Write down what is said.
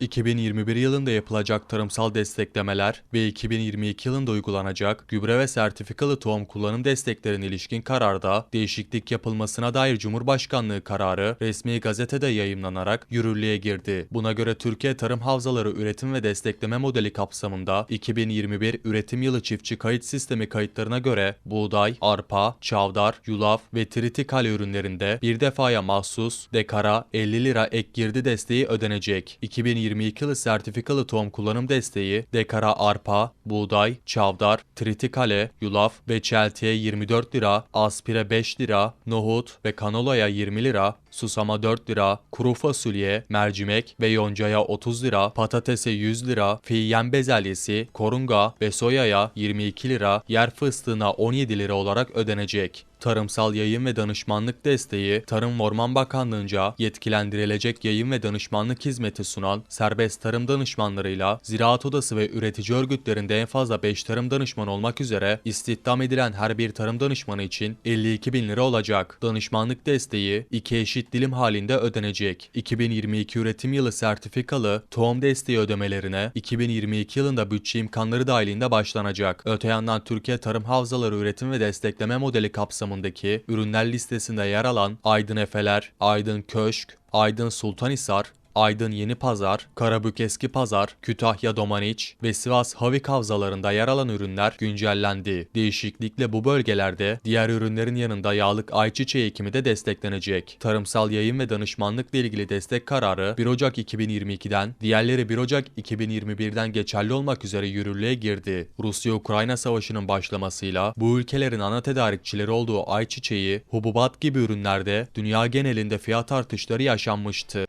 2021 yılında yapılacak tarımsal desteklemeler ve 2022 yılında uygulanacak gübre ve sertifikalı tohum kullanım desteklerine ilişkin kararda değişiklik yapılmasına dair Cumhurbaşkanlığı kararı resmi gazetede yayımlanarak yürürlüğe girdi. Buna göre Türkiye Tarım Havzaları Üretim ve Destekleme Modeli kapsamında 2021 üretim yılı çiftçi kayıt sistemi kayıtlarına göre buğday, arpa, çavdar, yulaf ve tritikal ürünlerinde bir defaya mahsus dekara 50 lira ek girdi desteği ödenecek. 2022 yılı sertifikalı tohum kullanım desteği dekara arpa, buğday, çavdar, tritikale, yulaf ve çeltiye 24 lira, aspire 5 lira, nohut ve kanolaya 20 lira, susama 4 lira, kuru fasulye, mercimek ve yoncaya 30 lira, patatese 100 lira, fiyen bezelyesi, korunga ve soyaya 22 lira, yer fıstığına 17 lira olarak ödenecek. Tarımsal yayın ve danışmanlık desteği, Tarım Orman Bakanlığı'nca yetkilendirilecek yayın ve danışmanlık hizmeti sunan serbest tarım danışmanlarıyla Ziraat Odası ve üretici örgütlerinde en fazla 5 tarım danışmanı olmak üzere istihdam edilen her bir tarım danışmanı için 52 bin lira olacak. Danışmanlık desteği iki eşit dilim halinde ödenecek. 2022 üretim yılı sertifikalı tohum desteği ödemelerine 2022 yılında bütçe imkanları dahilinde başlanacak. Öte yandan Türkiye Tarım Havzaları Üretim ve Destekleme Modeli kapsamındaki ürünler listesinde yer alan Aydın Efeler, Aydın Köşk, Aydın Sultanhisar, Aydın Yeni Pazar, Karabük Eski Pazar, Kütahya Domaniç ve Sivas Havik havzalarında yer alan ürünler güncellendi. Değişiklikle bu bölgelerde diğer ürünlerin yanında yağlık ayçiçeği ekimi de desteklenecek. Tarımsal yayın ve danışmanlıkla ilgili destek kararı 1 Ocak 2022'den, diğerleri 1 Ocak 2021'den geçerli olmak üzere yürürlüğe girdi. Rusya-Ukrayna savaşının başlamasıyla bu ülkelerin ana tedarikçileri olduğu ayçiçeği, hububat gibi ürünlerde dünya genelinde fiyat artışları yaşanmıştı.